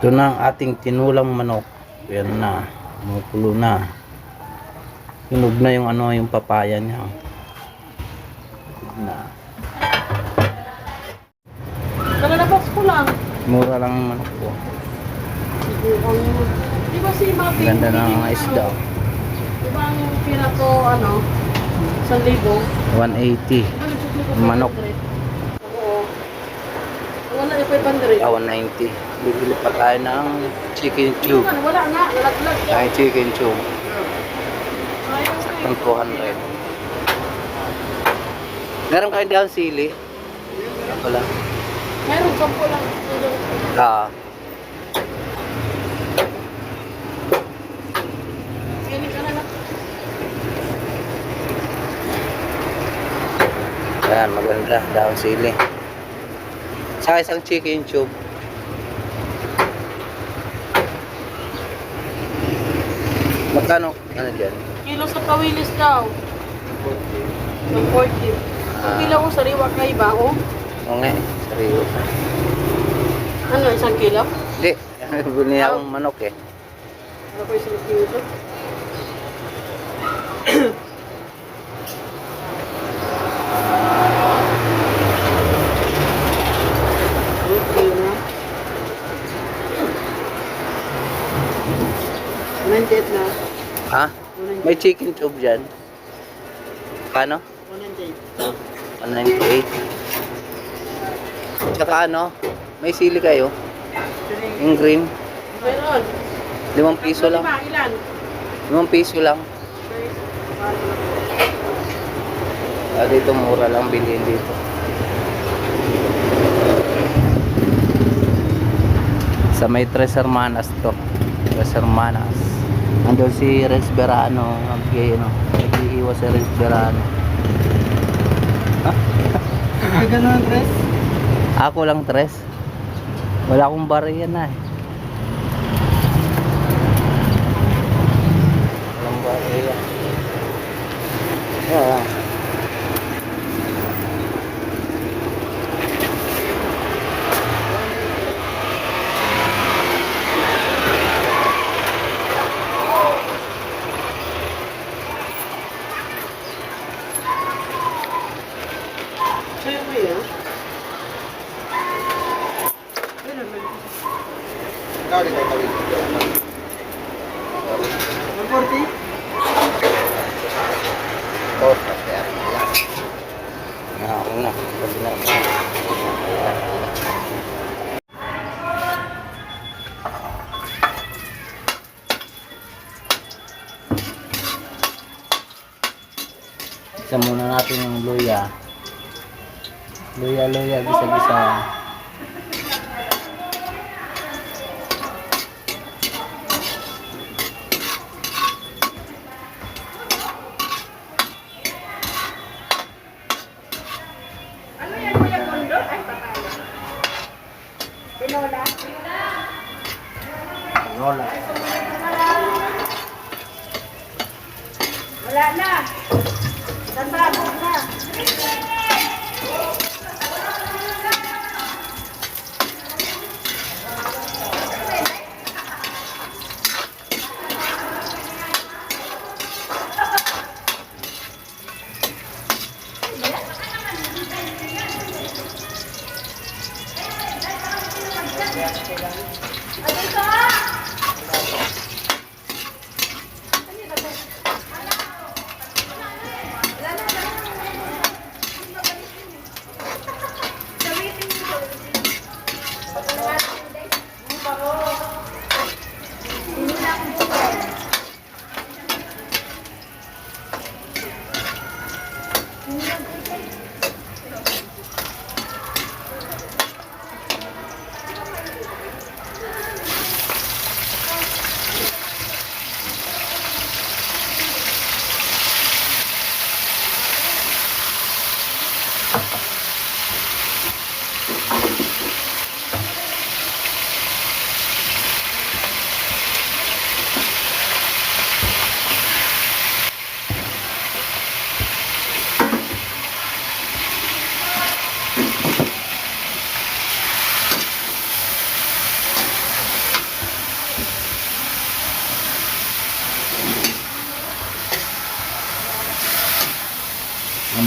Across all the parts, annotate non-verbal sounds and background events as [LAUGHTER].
Ito na ang ating tinulang manok. Yan na. Kumukulo na. Hinog na yung ano, yung papaya niya. Na. Nalalabas ko lang. Mura lang ang manok ko. Di ba si Mati? Ganda ng mga isda. Di ba ang pinato, ano, 1,000? 180. Manok. Oo. Wala yung 500. Ah, 190. Bibili pa tayo ng chicken nalaglag. Ay, chicken ko Saktong 200. Meron kayo diyan sili? Wala. Meron, sampo lang. Ah, lang. Ayan, maganda. Daon sili. Saka isang chicken tube. Magkano? Ano dyan? Kilo sa kawilis daw. Ng 40. Ang kilo ko sariwa kay ba? Oh. Oo nga. Sariyo. Ano, isang kilo? Hindi. [LAUGHS] Bili akong manok eh. Ano ko isang kilo? Okay [COUGHS] na. 98 na. May chicken tube dyan. Kano? 198. 198. Tsaka ano? May sili kayo? Yung green? Meron. Limang piso lang. Ilan? Limang piso lang. Ah, dito mura lang bilhin dito. Sa may Tres Hermanas to. Tres Hermanas. Andun si Renz Berano. Nag- ano, Nag-iiwas si Renz Berano. Ay, ganun, Tres? Ako lang tres. Wala akong bariya na eh. Walang bariya. Yeah. Sa'yo ba yan? Ilan ba? Ang 40? Oh, Ah, ako na. Pwede na. Isa muna natin yung luya. Luya, luya, gisa-gisa. Ano yan, Kuya Kondo? Ay, papaya. Tinola? Rola. Wala na. Mo na. अधिकार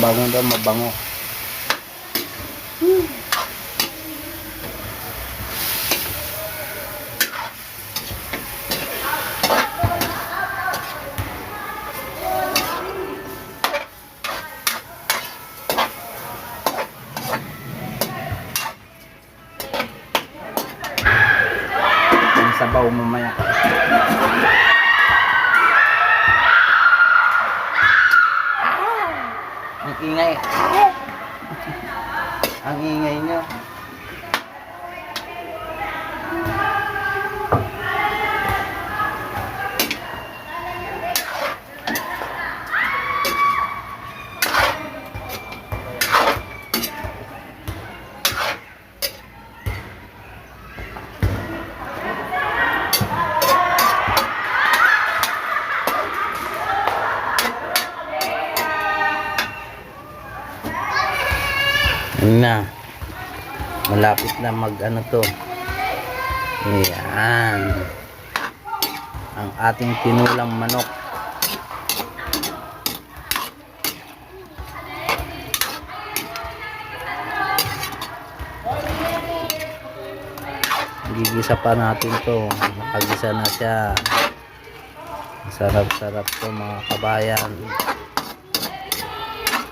bango daw, mabango. Ang ingay. Ang na. Malapit na mag ano to. Ayan. Ang ating tinulang manok. Gigisa pa natin to. Nakagisa na siya. Sarap-sarap to mga kabayan.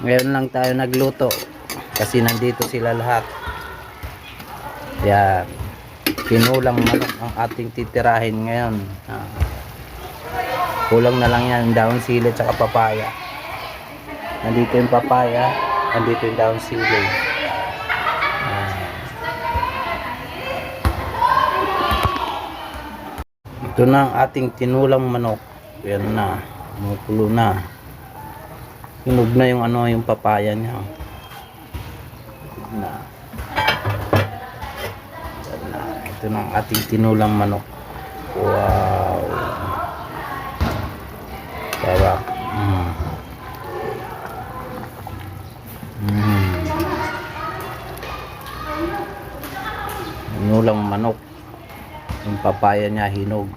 Ngayon lang tayo nagluto kasi nandito sila lahat. Yan. Pinulang manok ang ating titirahin ngayon. Kulang na lang yan daon sili at papaya. Nandito yung papaya nandito yung daon sili. Ito na ang ating tinulang manok. Yan na. Kumukulo na. Hinog na yung ano yung papaya niya na. Ito ang ating tinulang manok. Wow. Sarap. Mm. Mm. tinulang manok. Yung papaya niya hinog.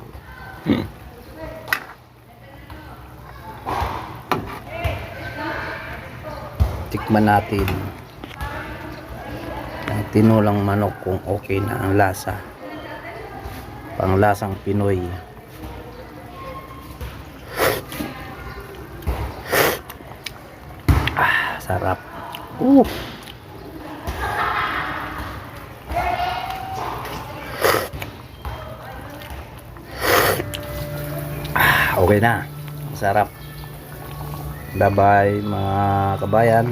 Tikman natin tinulang manok kung okay na ang lasa. Panglasang Pinoy. Ah sarap. Uh. ah, okay na. Sarap. Bye bye mga kabayan